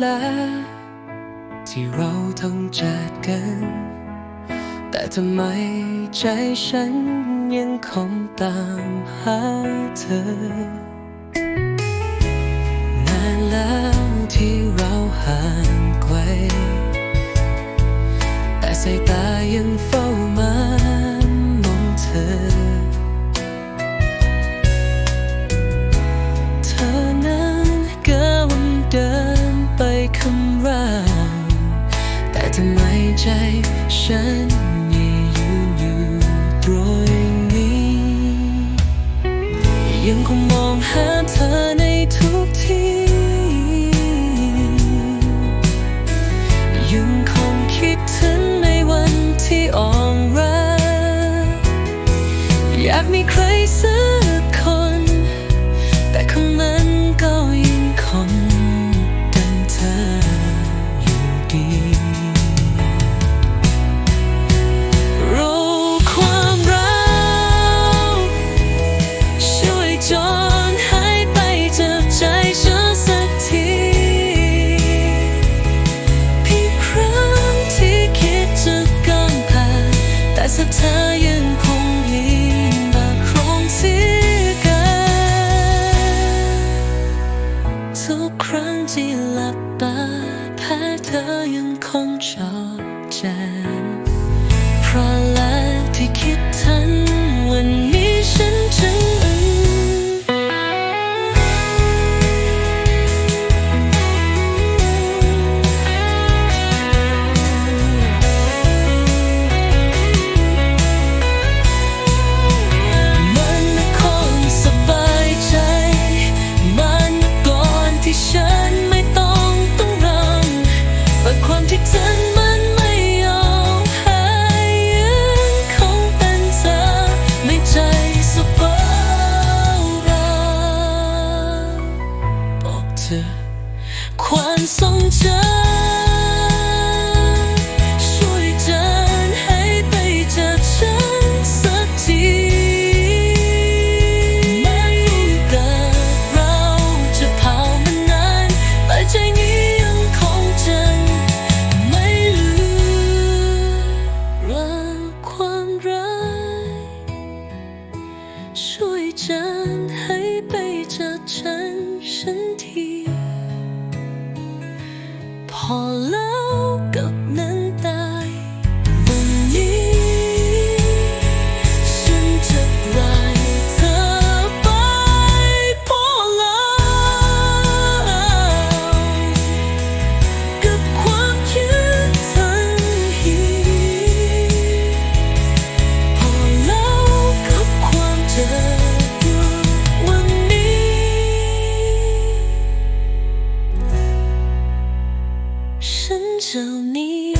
แล้วที่เราต้องจากกัน แต่ทำไมใจฉันยังคงตามหาเธอนานแล้วที่เราห่างไกล แต่สายตายังเฝ้ ใจ ฉันยังยืนอยู่ตรงนี้ ยังคงมองหาเธอในทุกที่ยังคงคิดถึงในวันที่อ่อนแรงอยากมีใครสักคน แต่คำนั้นก็ยังคงดังเธออยู่ดี หลับตาแพ้ บอกเ深秋你